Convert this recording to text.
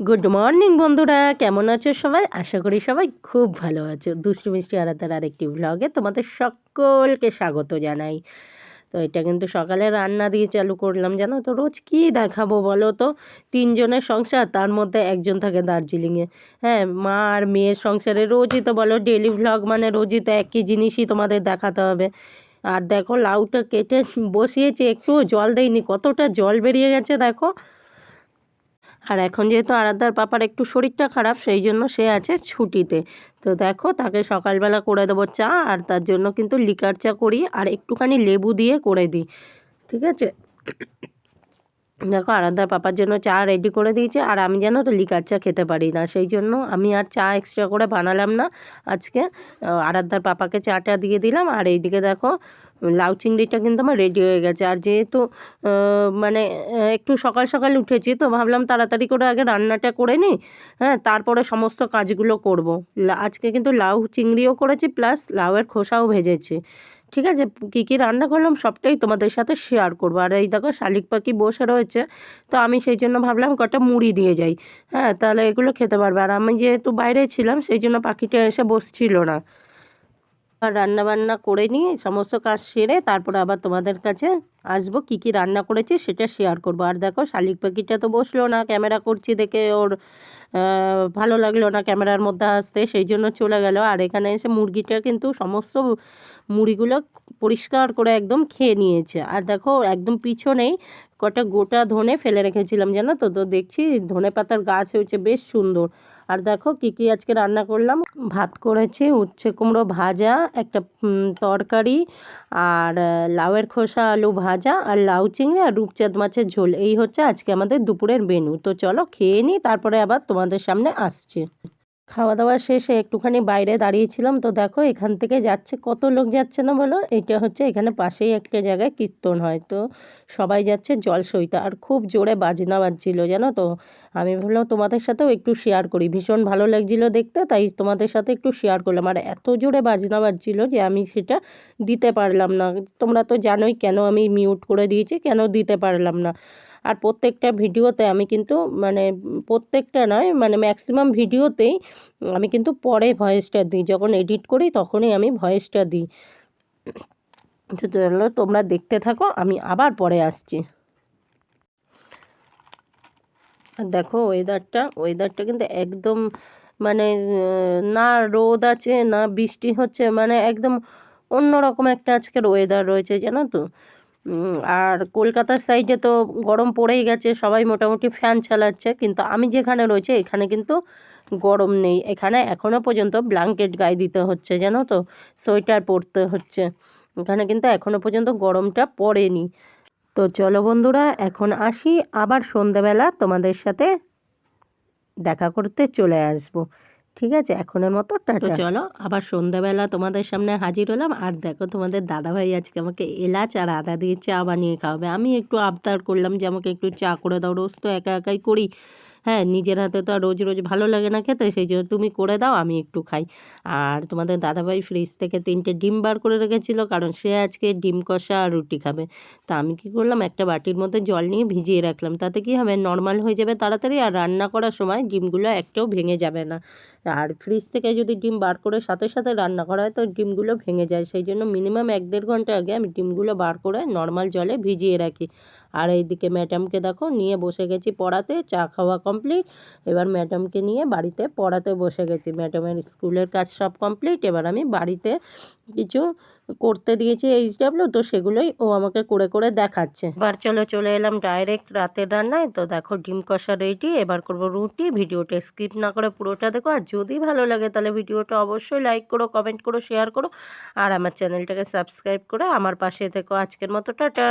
Good morning বন্ধুরা। কেমন আছো সবাই? আশা করি সবাই খুব ভালো আছো। দুষ্টু মিষ্টি আরাধার আরেকটি ভ্লগে তোমাদের সকলকে স্বাগত জানাই। তো এটা কিন্তু সকালে রান্না দিয়ে চালু করলাম, জানো তো? রোজ কী দেখাবো বলো তো? তিনজনের সংসার, তার মধ্যে একজন থাকে দার্জিলিংয়ে। হ্যাঁ মা আর মেয়ের সংসারে রোজই তো বলো ডেলি ভ্লগ মানে রোজই তো একই জিনিসই তোমাদের দেখাতে হবে। আর দেখো, লাউটা কেটে বসিয়েছি, একটুও জল দেয়নি কতটা জল বেরিয়ে গেছে দেখো। আর এখন যেহেতু আরাধ্যার পাপার একটু শরীরটা খারাপ, সেই জন্য সে আছে ছুটিতে। তো দেখো, তাকে সকালবেলা করে দেবো চা, আর তার জন্য কিন্তু লিকার চা করি, আর একটুখানি লেবু দিয়ে করে দিই। ঠিক আছে? দেখো আরাধ্যার পাপার জন্য চা রেডি করে দিয়েছে, আর আমি যেন তো লিকার চা খেতে পারি না, সেই জন্য আমি আর চা এক্সট্রা করে বানালাম না। আজকে আরাধ্যার পাপাকে চাটা দিয়ে দিলাম, আর এইদিকে দেখো, লাউ চিংড়িটা কিন্তু আমার রেডি হয়ে গেছে। আর যেহেতু মানে একটু সকাল সকাল উঠেছি, তো ভাবলাম তাড়াতাড়ি করে আগে রান্নাটা করে নিই হ্যাঁ তারপরে সমস্ত কাজগুলো করব। আজকে কিন্তু লাউ চিংড়িও করেছি, প্লাস লাউয়ের খোসাও ভেজেছি। ঠিক আছে? কী কী রান্না করলাম সবটাই তোমাদের সাথে শেয়ার করব। আর এই দেখো শালিক পাখি বসে রয়েছে, তো আমি সেই জন্য ভাবলাম কটা মুড়ি দিয়ে যাই। হ্যাঁ তাহলে এগুলো খেতে পারবে। আর আমি যেহেতু বাইরে ছিলাম, সেই জন্য পাখিটা এসে বসছিল না। আর রান্না বান্না করে নিয়ে সমস্ত কাজ সেরে তারপরে আবার তোমাদের কাছে আসব কি কি রান্না করেছি সেটা শেয়ার করব। আর দেখো শালিক পাখিটা তো বসল না ক্যামেরা করছি দেখে ওর ভালো লাগল না ক্যামেরার মধ্যে আসতে, সেই জন্য চলে গেল। আর এখানে এসে মুরগিটা কিন্তু সমস্ত মুড়িগুলো পরিষ্কার করে একদম খেয়ে নিয়েছে। আর দেখো একদম পিছনেই কটা গোটা ধনে ফেলে রেখেছিলাম, জানো তো? তো দেখছি ধনে পাতার গাছ হয়েছে, বেশ সুন্দর। আর দেখো কী কী আজকে রান্না করলাম। ভাত করেছি, উচ্ছে কুমড়ো ভাজা, একটা তরকারি আর লাউয়ের খোসা আলু ভাজা আর লাউ চিংড়ি আর রূপচাঁদ মাছের ঝোল। এই হচ্ছে আজকে আমাদের দুপুরের মেনু তো চলো খেয়ে নিই তারপরে আবার তোমাদের সামনে আসছে। খাওয়া দাওয়া শেষে একটুখানি বাইরে দাঁড়িয়েছিলাম। তো দেখো, এখান থেকে যাচ্ছে, কত লোক যাচ্ছে না বলো? এটা হচ্ছে এখানে পাশেই একটা জায়গায় কীর্তন হয়। তো সবাই যাচ্ছে জল সইতে আর খুব জোরে বাজনা বাজছিল, জানো তো? আমি ভাবলাম তোমাদের সাথেও একটু শেয়ার করি। ভীষণ ভালো লাগছিল দেখতে, তাই তোমাদের সাথে একটু শেয়ার করলাম। আর এত জোরে বাজনা বাজছিল যে আমি সেটা দিতে পারলাম না। তোমরা তো জানোই কেন আমি মিউট করে দিয়েছি, কেন দিতে পারলাম না। আর প্রত্যেকটা ভিডিওতে আমি কিন্তু মানে প্রত্যেকটা নয় মানে ম্যাক্সিমাম ভিডিওতেই আমি কিন্তু পরে ভয়েসটা দিই। যখন এডিট করি তখনই আমি ভয়েসটা দিই। চলো তোমরা দেখতে থাকো, আমি আবার পরে আসছি। আর দেখো ওয়েদারটা ওয়েদারটা কিন্তু একদম মানে না রোদ আছে, না বৃষ্টি হচ্ছে মানে একদম অন্যরকম একটা আজকের ওয়েদার রয়েছে, জানো তো? আর কলকাতার সাইডে তো গরম পড়েই গেছে, সবাই মোটামুটি ফ্যান চালাচ্ছে, কিন্তু আমি যেখানে রয়েছে, এখানে কিন্তু গরম নেই। এখানে এখনও পর্যন্ত ব্ল্যাঙ্কেট গায়ে দিতে হচ্ছে, জানো তো? সোয়েটার পরতে হচ্ছে। এখানে কিন্তু এখনও পর্যন্ত গরমটা পড়েনি। তো চলো বন্ধুরা, এখন আসি, আবার সন্ধেবেলা তোমাদের সাথে দেখা করতে চলে আসব। ঠিক আছে? এখনের মতো টাটা। চলো আবার সন্ধ্যাবেলা তোমাদের সামনে হাজির হলাম। আর দেখো তোমাদের দাদাভাই আজকে আমাকে এলাচ আর আদা দিয়ে চা বানিয়ে খাওয়াবে। আমি একটু আবদার করলাম যে আমাকে একটু চা করে দাও রোজ তো একা একাই করি। হ্যাঁ নিজের হাতে তো আর রোজ রোজ ভালো লাগে না খেতে, সেই জন্য তুমি করে দাও, আমি একটু খাই। আর তোমাদের দাদাভাই ফ্রিজ থেকে তিনটে ডিম বার করে রেখেছিল, কারণ সে আজকে ডিম কষা আর রুটি খাবে। তা আমি কি করলাম, একটা বাটির মধ্যে জল নিয়ে ভিজিয়ে রাখলাম, তাতে কি হবে নর্মাল হয়ে যাবে তাড়াতাড়ি, আর রান্না করার সময় ডিমগুলো একটাও ভেঙে যাবে না। আর ফ্রিজ থেকে যদি ডিম বার করে সাথে সাথে রান্না করা হয়, তো ডিমগুলো ভেঙে যায়। সেই জন্য মিনিমাম এক দেড় ঘণ্টা আগে আমি ডিমগুলো বার করে নর্মাল জলে ভিজিয়ে রাখি। আর এইদিকে ম্যাডামকে দেখো, নিয়ে বসে গেছি পড়াতে, চা খাওয়া কমপ্লিট এবার ম্যাডামকে নিয়ে বাড়িতে পড়াতে বসে গেছি। ম্যাডামের স্কুলের কাজ সব কমপ্লিট এবার আমি বাড়িতে কিছু করতে দিয়েছি এইচ ডাব্লিউ তো সেগুলোই ও আমাকে করে করে দেখাচ্ছে। এবার চলো, চলে এলাম ডাইরেক্ট রাতের রান্নায়। তো দেখো, ডিম কষা রেডি এবার করব রুটি। ভিডিওটা স্কিপ না করে পুরোটা দেখো। আর যদি ভালো লাগে, তাহলে ভিডিওটা অবশ্যই লাইক করো কমেন্ট করো শেয়ার করো। আর আমার চ্যানেলটাকে সাবস্ক্রাইব করে আমার পাশে থেকো। আজকের মতো, টাটা।